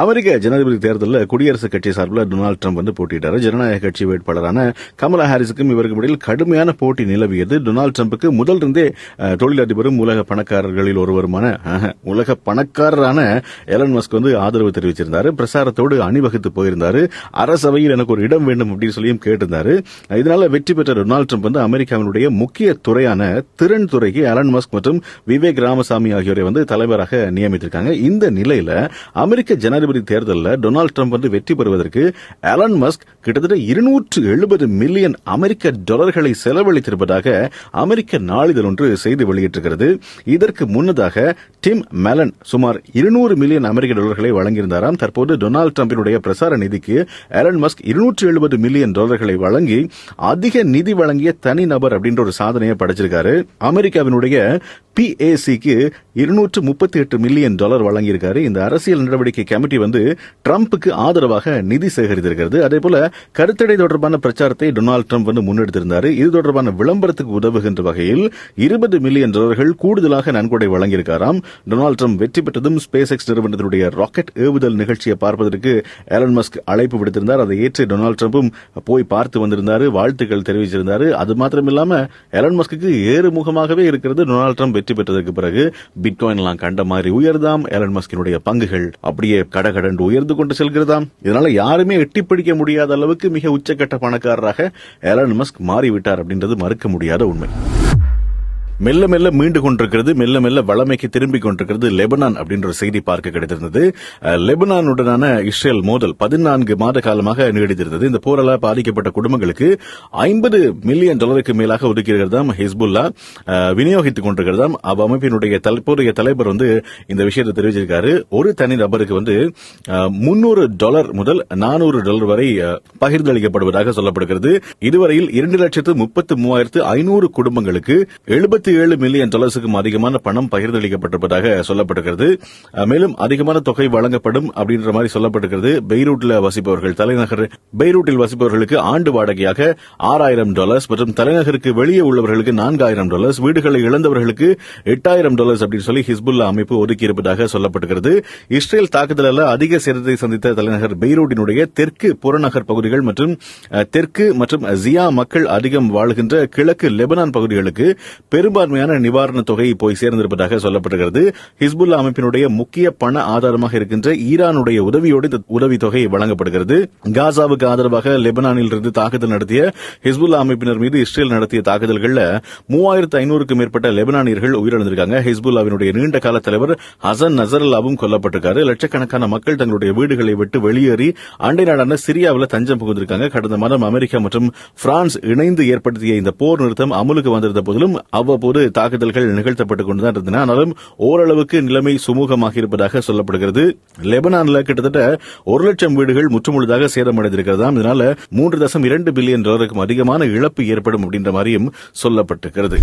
அமெரிக்க ஜனாதிபதி தேர்தலில் குடியரசுக் கட்சி சார்பில் டொனால்டு ட்ரம்ப் வந்து போட்டியிட்டார். ஜனநாயக கட்சி வேட்பாளரான கமலா ஹாரிஸுக்கும் இவருக்கும் இடையில் கடுமையான போட்டி நிலவியது. டொனால்டு ட்ரம்புக்கு முதல் இருந்தே தொழிலதிபரும் உலக பணக்காரர்களில் ஒருவருமான உலக பணக்காரரான எலன் மஸ்க் வந்து ஆதரவு தெரிவிச்சிருந்தார். பிரசாரத்தோடு அணிவகுத்து போயிருந்தார். அரசவையில் எனக்கு ஒரு இடம் வேண்டும் அப்படின்னு சொல்லியும் கேட்டிருந்தார். இதனால வெற்றி பெற்ற டொனால்டு ட்ரம்ப் வந்து அமெரிக்காவினுடைய முக்கிய துறையான திறன் துறைக்கு எலன் மஸ்க் மற்றும் விவேக் ராமசாமி ஆகியோரை வந்து தலைவராக நியமித்திருக்காங்க. இந்த நிலையில அமெரிக்க ஜனாதிபதி ஜனாதிபதி தேர்தலில் டொனால்டு ட்ரம்ப் வந்து வெற்றி பெறுவதற்கு அலன் மஸ்க் கிட்டத்தட்ட இருநூற்று எழுபது மில்லியன் அமெரிக்க டாலர்களை செலவழித்திருப்பதாக அமெரிக்க நாளிதழ் ஒன்று செய்தி வெளியிட்டிருக்கிறது. இதற்கு முன்னதாக டிம் மெலன் சுமார் இருநூறு மில்லியன் அமெரிக்க டாலர்களை வழங்கியிருந்தாராம். தற்போது டொனால்டு ட்ரம்பினுடைய பிரசார நிதிக்கு அலன் மஸ்க் இருநூற்று எழுபது மில்லியன் டாலர்களை வழங்கி அதிக நிதி வழங்கிய தனி நபர் அப்படின்ற ஒரு சாதனையை படைச்சிருக்காரு. அமெரிக்காவினுடைய பிஏசிக்கு இருநூற்று முப்பத்தி எட்டு மில்லியன் டாலர் வழங்கியிருக்காரு. இந்த அரசியல் நடவடிக்கை கமிட்டி வந்து ட்ரம்ப்புக்கு ஆதரவாக நிதி சேகரித்திருக்கிறது. அதே போல கருத்தடை தொடர்பான பிரச்சாரத்தை டொனால்டு ட்ரம்ப் வந்து முன்னெடுத்திருந்தார். இது தொடர்பான விளம்பரத்துக்கு உதவுகின்ற வகையில் இருபது மில்லியன் டாலர்கள் கூடுதலாக நன்கொடை வழங்கியிருக்காராம். டொனால்டு ட்ரம்ப் வெற்றி பெற்றதும் ஸ்பேஸ் எக்ஸ் நிறுவனத்தினுடைய ராக்கெட் ஏவுதல் நிகழ்ச்சியை பார்ப்பதற்கு எலன் மஸ்க் அழைப்பு விடுத்திருந்தார். அதை ஏற்று டொனால்டு ட்ரம்ப்பும் போய் பார்த்து வந்திருந்தார் வாழ்த்துக்கள் தெரிவிச்சிருந்தார். அது மாத்திரமில்லாம எலன் மஸ்க்கு ஏறுமுகமாகவே இருக்கிறது. டொனால்டு ட்ரம்ப் வெற்றி பெற்றதற்கு பிறகு பிட்காயின் எல்லாம் கண்ட மாதிரி உயர்தாம் எலன் மஸ்கினுடைய பங்குகள் அப்படியே கடகடன்று உயர்ந்து கொண்டு செல்கிறதாம். இதனால யாருமே எட்டி பிடிக்க முடியாத அளவுக்கு மிக உச்சக்கட்ட பணக்காரராக எலன் மஸ்க் மாறிவிட்டார் அப்படின்றது மறுக்க முடியாத உண்மை. மெல்ல மெல்ல மீண்டு கொண்டிருக்கிறது மெல்ல மெல்ல வளமைக்கு திரும்பிக் கொண்டிருக்கிறது லெபனான் அப்படின்ற ஒரு செய்தி பார்க்க கிடைத்திருந்தது. லெபனானுடனான இஸ்ரேல் மோதல் பதினான்கு மாத காலமாக நீடித்திருந்தது. இந்த போரால பாதிக்கப்பட்ட குடும்பங்களுக்கு ஐம்பது மில்லியன் டாலருக்கு மேலாக ஒதுக்கியிருக்கிறதாம் ஹிஸ்புல்லா. விநியோகித்துக் கொண்டிருக்கிறதாம். அவ்வமைப்பினுடைய தற்போதைய தலைவர் வந்து இந்த விஷயத்தை தெரிவிச்சிருக்காரு. ஒரு தனி நபருக்கு வந்து முன்னூறு டாலர் முதல் நானூறு டாலர் வரை பகிர்ந்தளிக்கப்படுவதாக சொல்லப்படுகிறது. இதுவரையில் இரண்டு லட்சத்து முப்பத்து மூவாயிரத்து ஐநூறு குடும்பங்களுக்கு எழுபத்தி இருபத்தி ஏழு மில்லியன் டாலர்ஸுக்கும் அதிகமான பணம் பகிர்ந்தளிக்கப்பட்டிருப்பதாக சொல்லப்படுகிறது மேலும் அதிகமான தொகை வழங்கப்படும் அப்படின்ற மாதிரி சொல்லப்பட்டிருக்கிறது. பெய்ரூட்டில் வசிப்பவர்கள் தலைநகர் பெய்ரூட்டில் வசிப்பவர்களுக்கு ஆண்டு வாடகையாக ஆறாயிரம் டாலர்ஸ் மற்றும் தலைநகருக்கு வெளியே உள்ளவர்களுக்கு நான்காயிரம் டாலர்ஸ் வீடுகளை இழந்தவர்களுக்கு எட்டாயிரம் டாலர்ஸ் அப்படின்னு சொல்லி ஹிஸ்புல்லா அமைப்பு ஒதுக்கியிருப்பதாக சொல்லப்பட்டிருக்கிறது. இஸ்ரேல் தாக்குதலில் அதிக சேதத்தை சந்தித்த தலைநகர் பெய்ரூட்டினுடைய தெற்கு புறநகர் பகுதிகள் மற்றும் தெற்கு மற்றும் ஜியா மக்கள் அதிகம் வாழ்கின்ற கிழக்கு லெபனான் பகுதிகளுக்கு பெரும் பெரும்பான்மையான நிவாரணத் தொகை போய் சேர்ந்திருப்பதாக சொல்லப்படுகிறது ஹிஸ்புல்லா அமைப்பினுடைய முக்கிய பண ஆதாரமாக இருக்கின்ற ஈரானுடைய உதவியோடு இந்த உதவித்தொகை வழங்கப்படுகிறது. காசாவுக்கு ஆதரவாக லெபனானில் இருந்து தாக்குதல் நடத்திய ஹிஸ்புல்லா அமைப்பினர் மீது இஸ்ரேல் நடத்திய தாக்குதல்கள்ல மூவாயிரத்து ஐநூறுக்கும் மேற்பட்ட லெபனானியர்கள் உயிரிழந்திருக்காங்க. ஹிஸ்புல்லாவினுடைய நீண்ட கால தலைவர் ஹசன் நசரல்லாவும் கொல்லப்பட்டிருக்காரு. லட்சக்கணக்கான மக்கள் தங்களுடைய வீடுகளை விட்டு வெளியேறி அண்டை நாடான சிரியாவில் தஞ்சம் புகுந்திருக்காங்க. கடந்த மாதம் அமெரிக்கா மற்றும் பிரான்ஸ் இணைந்து ஏற்படுத்திய இந்த போர் நிறுத்தம் அமலுக்கு வந்திருந்த போதிலும் அவ்வப்போது அவ்வப்போது தாக்குதல்கள் நிகழ்த்தப்பட்டுக் கொண்டுதான் இருந்தன. ஆனாலும் ஓரளவுக்கு நிலைமை சுமூகமாக இருப்பதாக சொல்லப்படுகிறது. லெபனான்ல கிட்டத்தட்ட ஒரு லட்சம் வீடுகள் முற்றுமுழுதாக சேதமடைந்திருக்கிறதாம். இதனால மூன்று தசம் இரண்டு பில்லியன் டாலருக்கும் அதிகமான இழப்பு ஏற்படும் அப்படின்ற மாதிரியும் சொல்லப்பட்டிருக்கிறது.